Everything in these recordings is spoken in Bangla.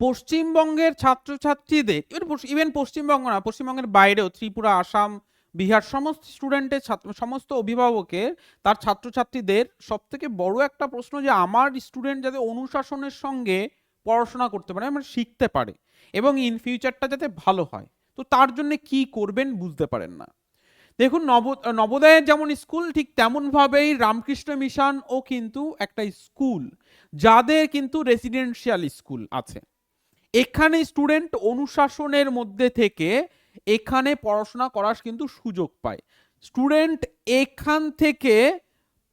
পশ্চিমবঙ্গের ছাত্রছাত্রীদের ইভেন পশ্চিমবঙ্গ না, পশ্চিমবঙ্গের বাইরেও, ত্রিপুরা, আসাম, বিহার, সমস্ত স্টুডেন্টের সমস্ত অভিভাবকের, তার ছাত্রছাত্রীদের সব থেকে বড় একটা প্রশ্ন যে, আমার স্টুডেন্ট যাতে অনুশাসনের সঙ্গে পড়াশোনা করতে পারে মানে শিখতে পারে, এবং ইন ফিউচারটা যাতে ভালো হয়, তো তার জন্য কি করবেন বুঝতে পারেন না। দেখুন, নব, নবোদয়ের যেমন স্কুল ঠিক তেমনভাবেই রামকৃষ্ণ মিশনও কিন্তু একটা স্কুল যাদের কিন্তু রেসিডেন্সিয়াল স্কুল আছে। এখানে স্টুডেন্ট অনুশাসনের মধ্যে থেকে এখানে পড়াশোনা করার কিন্তু সুযোগ পায়। স্টুডেন্ট এখান থেকে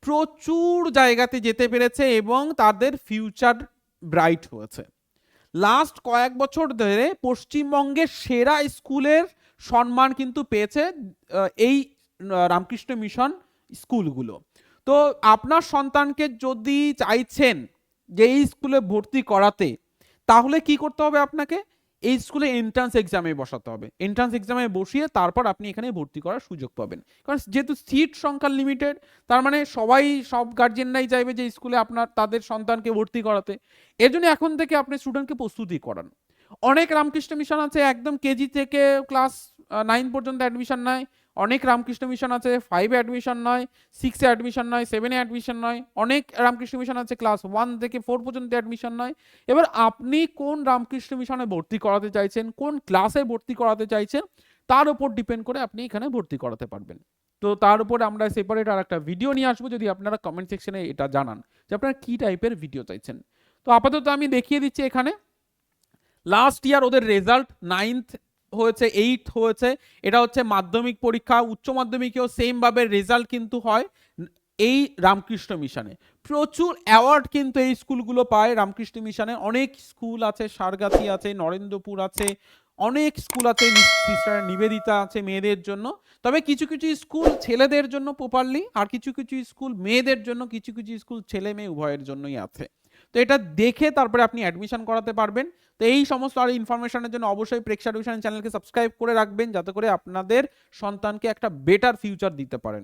প্রচুর জায়গাতে যেতে পেরেছে এবং তাদের ফিউচার ব্রাইট হয়েছে। লাস্ট কয়েক বছর ধরে পশ্চিমবঙ্গের সেরা স্কুলের সম্মান কিন্তু পেয়েছে এই রামকৃষ্ণ মিশন স্কুলগুলো। তো আপনার সন্তানকে যদি চাইছেন যে এই স্কুলে ভর্তি করাতে তাহলে কি করতে হবে আপনাকে? এই স্কুলে এন্ট্রান্স এক্সামে বসাতে হবে। এন্ট্রান্স এক্সামে বসিয়ে তারপর আপনি এখানে ভর্তি করার সুযোগ পাবেন। কারণ যেহেতু সিট সংখ্যা লিমিটেড তার মানে সবাই, সব গার্জেনরাই চাইবে যে স্কুলে আপনার, তাদের সন্তানকে ভর্তি করাতে। এর জন্য এখন থেকে আপনি স্টুডেন্টকে প্রস্তুতি করান। অনেক রামকৃষ্ণ মিশন আছে, একদম কেজি থেকে ক্লাস নাইন পর্যন্ত অ্যাডমিশন নেয়। অনেক রামকৃষ্ণ মিশন আছে ফাইভে অ্যাডমিশন নয় সিক্সে অ্যাডমিশন নয় সেভেনে অ্যাডমিশন নয়, অনেক রামকৃষ্ণ মিশন আছে ক্লাস ওয়ান থেকে ফোর পর্যন্ত অ্যাডমিশন নয়। এবার আপনি কোন রামকৃষ্ণ মিশনে ভর্তি করাতে চাইছেন, কোন ক্লাসে ভর্তি করাতে চাইছেন, তার উপর ডিপেন্ড করে আপনি এখানে ভর্তি করাতে পারবেন। তো তার উপর আমরা সেপারেট আর একটা ভিডিও নিয়ে আসব, যদি আপনারা কমেন্ট সেকশনে এটা জানান যে আপনারা কী টাইপের ভিডিও চাইছেন। তো আপাতত আমি দেখিয়ে দিচ্ছি এখানে। লাস্ট ইয়ার ওদের রেজাল্ট নাইনথ হয়েছে এইট হয়েছে, এটা হচ্ছে মাধ্যমিক পরীক্ষা, উচ্চ মাধ্যমিকেও সেমভাবে রেজাল্ট কিন্তু হয় এই রামকৃষ্ণ মিশনে। প্রচুর অ্যাওয়ার্ড কিন্তু এই স্কুলগুলো পায় রামকৃষ্ণ মিশনে। অনেক স্কুল আছে, সারগাছি আছে, নরেন্দ্রপুর আছে, অনেক স্কুল আছে নিবেদিতা আছে মেয়েদের জন্য। তবে কিছু কিছু স্কুল ছেলেদের জন্য প্রপারলি আর কিছু কিছু স্কুল মেয়েদের জন্য, কিছু কিছু স্কুল ছেলে মেয়ে উভয়ের জন্যই আছে। তো এটা দেখে তারপরে আপনি অ্যাডমিশন করাতে পারবেন। তো এই সমস্ত আর ইনফরমেশনের জন্য অবশ্যই প্রেক্ষা টিউশন চ্যানেলকে সাবস্ক্রাইব করে রাখবেন, যাতে করে আপনাদের সন্তানকে একটা বেটার ফিউচার দিতে পারেন।